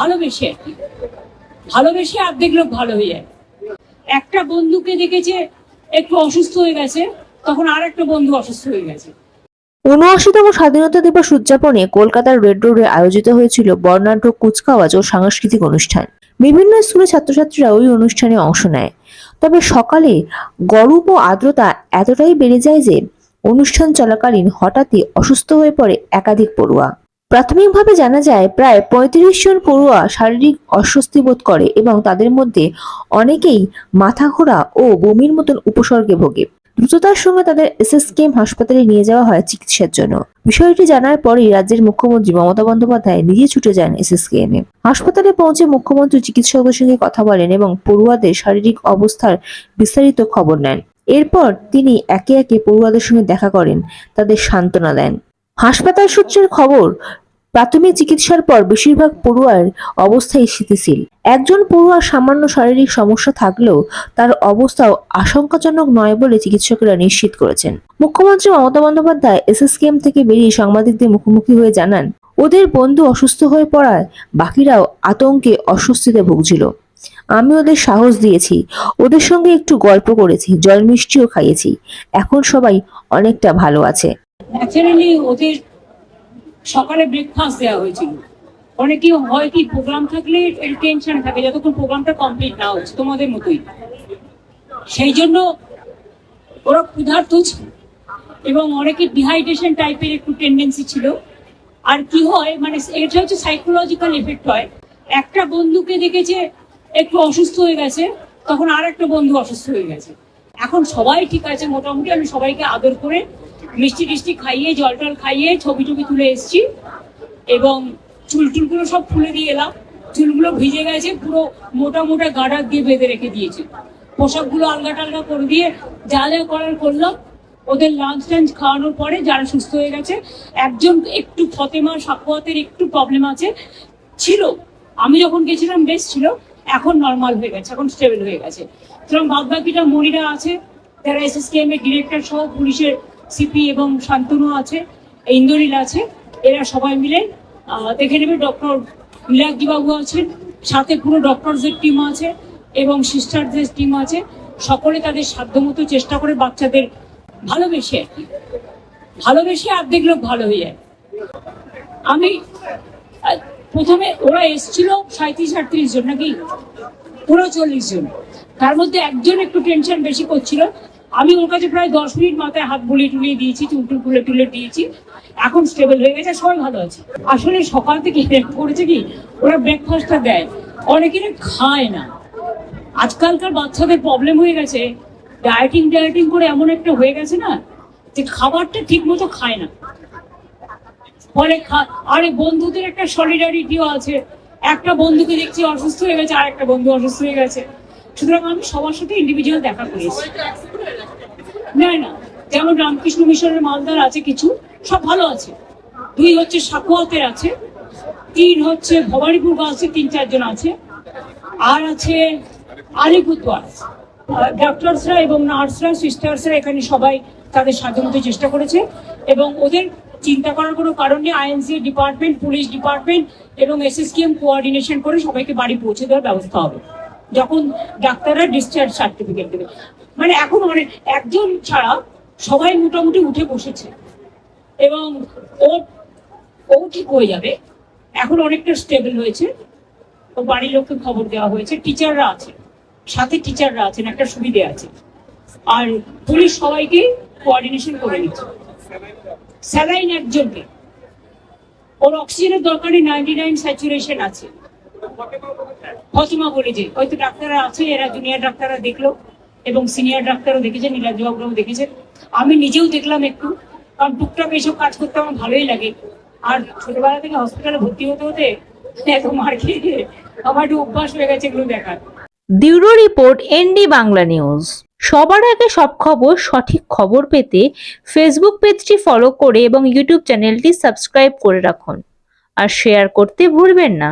ভালোবেসে ভালোবেসে অর্ধেক লোক ভালো হয়ে যায়। একটা বন্ধুকে দেখেছে একটু অসুস্থ হয়ে গেছে, তখন আর একটা বন্ধু অসুস্থ হয়ে গেছে। উনআশিতম স্বাধীনতা দিবস উদযাপনে কলকাতার রেড রোডে আয়োজিত হয়েছিল বর্ণাঢ্য কুচকাওয়াজ ও সাংস্কৃতিক অনুষ্ঠান। বিভিন্ন স্কুলের ছাত্রছাত্রীরা ওই অনুষ্ঠানে অংশ নেয়। তবে সকালে গরম ও আর্দ্রতা এতটাই বেড়ে যায় যে অনুষ্ঠান চলাকালীন হঠাৎই অসুস্থ হয়ে পড়ে একাধিক পড়ুয়া। প্রাথমিকভাবে জানা যায়, প্রায় পঁয়ত্রিশ জন পড়ুয়া শারীরিক অস্বস্তি বোধ করে এবং তাদের মধ্যে অনেকেই মাথা ঘোরা ও বমির মতন উপসর্গে ভোগে। দ্রুততার সঙ্গে তাদের এসএসকেএম হাসপাতালে নিয়ে যাওয়া হয় চিকিৎসার জন্য। বিষয়টি জানার পরেই রাজ্যের মুখ্যমন্ত্রী মমতা বন্দ্যোপাধ্যায় নিজে ছুটে যান এসএসকেএম এ। হাসপাতালে পৌঁছে মুখ্যমন্ত্রী চিকিৎসকদের সঙ্গে কথা বলেন এবং পড়ুয়াদের শারীরিক অবস্থার বিস্তারিত খবর নেন। এরপর তিনি একে একে পড়ুয়াদের সঙ্গে দেখা করেন, তাদের সান্ত্বনা দেন। হাসপাতাল সূত্রের খবর প্রাথমিক চিকিৎসার পর বেশিরভাগ পড়ুয়ার অবস্থাই স্থিতিশীল। একজন পড়ুয়ার সামান্য শারীরিক সমস্যা থাকলেও তার অবস্থাও আশঙ্কাজনক নয় বলে চিকিৎসকেরা নিশ্চিত করেছেন। মুখ্যমন্ত্রী মমতা বন্দ্যোপাধ্যায় এসএসকেএম থেকে বেরিয়ে সাংবাদিকদের মুখোমুখি হয়ে জানান, ওদের বন্ধু অসুস্থ হয়ে পড়ায় বাকিরাও আতঙ্কে অস্বস্তিতে ভুগছিল। আমি ওদের সাহস দিয়েছি, ওদের সঙ্গে একটু গল্প করেছি জল মিষ্টিও খাইয়েছি। এখন সবাই অনেকটা ভালো আছে। ন্যাচারালি ওদের সকালে ব্রেকফাস্ট দেওয়া হয়েছিল। অনেকে হয় কি প্রোগ্রাম থাকলে টেনশন থাকে, যতক্ষণ প্রোগ্রামটা কমপ্লিট না হচ্ছে, তোমাদের মতোই। সেই জন্য ওরা ক্ষুধার্ত ছিল এবং অনেকে ডিহাইড্রেশন টাইপের একটু টেন্ডেন্সি ছিল। আর কি হয় মানে এটা হচ্ছে সাইকোলজিক্যাল এফেক্ট হয়। একটা বন্ধুকে দেখেছে একটু অসুস্থ হয়ে গেছে, তখন আর একটা বন্ধু অসুস্থ হয়ে গেছে। এখন সবাই ঠিক আছে, মোটামুটি আমি সবাইকে আদর করে মিষ্টি টিষ্টি খাইয়ে, জল টল খাইয়ে ছবি টবি তুলে এসেছি এবং চুল টুলগুলো সব খুলে দিয়ে এলাম। চুলগুলো ভিজে গেছে, পুরো মোটা মোটা গাডার দিয়ে বেঁধে রেখে দিয়েছে। পোশাকগুলো আলগা টালগা করে দিয়ে যা করার করলাম। ওদের লাঞ্চ টাঞ্চ খাওয়ানোর পরে যারা সুস্থ হয়ে গেছে, একজন একটু ফতেমা, সাকুয়াতের একটু প্রবলেম আছে, ছিল। আমি যখন গেছিলাম, বেশ ছিল। এখন নর্মাল হয়ে গেছে, এখন স্টেবল হয়ে গেছে। সুতরাং বাদ বাকিটা মনিরা আছে, যারা এসএসকেএম এর ডিরেক্টর সহ পুলিশের সিপি এবং শান্তনু আছে, ইন্দোরিল আছে, এরা সবাই মিলে দেখে নেবে ডক্টর বাবু আছেন, সাথে পুরো ডক্টরসের টিম আছে এবং সিস্টারদের টিম আছে। সকলে তাদের সাধ্যমতো চেষ্টা করে বাচ্চাদের ভালোবেসে আর কি ভালোবেসে অর্ধেক লোক ভালো হয়ে যায়। আমি প্রথমে ওরা এসছিল সাঁত্রিশ আটত্রিশ জন নাকি? পুরো চল্লিশ জন। তার মধ্যে একজন একটু টেনশন বেশি করছিল আমি ওর কাছে প্রায় দশ মিনিট মাথায় হাত বুলিয়ে টুলিয়ে দিয়েছি, চুলটুল তুলে তুলে দিয়েছি। এখন স্টেবল হয়ে গেছে, সবাই ভালো আছে। আসলে সকাল থেকে করেছে কি, ওরা ব্রেকফাস্টটা দেয়। অনেকের খায় না। আজকালকার বাচ্চাদের প্রবলেম হয়ে গেছে। ডায়েটিং ডায়েটিং করে এমন একটা হয়ে গেছে না, যে খাবারটা ঠিক মতো খায় না। ফলে আরে বন্ধুদের একটা সলিডারিটিও আছে। একটা বন্ধুকে দেখছি অসুস্থ হয়ে গেছে আর একটা বন্ধু অসুস্থ হয়ে গেছে। সুতরাং আমি সবার সাথে ইন্ডিভিজুয়াল দেখা করেছি। না না। যেমন রামকৃষ্ণ মিশনের মালদার আছে কিছু, সব ভালো আছে। দুই হচ্ছে সাকুয়াতের আছে, তিন হচ্ছে ভবানীপুর গাছে তিন চারজন আছে, আর আছে আলিপুরদুয়ার আছে। ডক্টরসরা এবং নার্সরা সিস্টার্সরা এখানে সবাই তাদের সাধ্যমতো চেষ্টা করেছে এবং ওদের চিন্তা করার কোনো কারণ নেই। আইএনসি ডিপার্টমেন্ট পুলিশ ডিপার্টমেন্ট এবং এসএসকেএম কোঅর্ডিনেশন করে সবাইকে বাড়ি পৌঁছে দেওয়ার ব্যবস্থা হবে। যখন ডাক্তাররা ডিসচার্জ সার্টিফিকেট দেবে। মানে এখন অনেক একজন ছাড়া সবাই মোটামুটি উঠে বসেছে। এবং ও ও ঠিক হয়ে যাবে। এখন অনেকটা স্টেবল হয়েছে। ও বাড়ির লোককে খবর দেওয়া হয়েছে। টিচাররা আছে। সাথে টিচাররা আছেন, একটা সুবিধে আছে। আর পুলিশ সবাইকে কোঅর্ডিনেশন করে নিচ্ছে। স্যালাইন একজনকে। ওর অক্সিজেনের দরকারে নাইনটি নাইন স্যাচুরেশন আছে। ফতিমা বলে যে হয়তো ডাক্তাররা আছে, এরা জুনিয়র ডাক্তাররা দেখল। এবং সিনিয়র ডাক্তারও দেখেছেন নীলাদ্রিবাবুরাও দেখেছেন। আমি নিজেও দেখলাম একটু, কারণ টুকটাক এইসব কাজ করতে আমার ভালোই লাগে। আর ছোটবেলা থেকে হসপিটালে ভর্তি হতে হতে এত মার খেয়ে আমার একটু অভ্যাস হয়ে গেছে এগুলো দেখার। Bureau report, ND Bangla news. সবার আগে সব খবর, সঠিক খবর পেতে ফেসবুক পেজটি ফলো করে এবং ইউটিউব চ্যানেলটি সাবস্ক্রাইব করে রাখুন। আর শেয়ার করতে ভুলবেন না।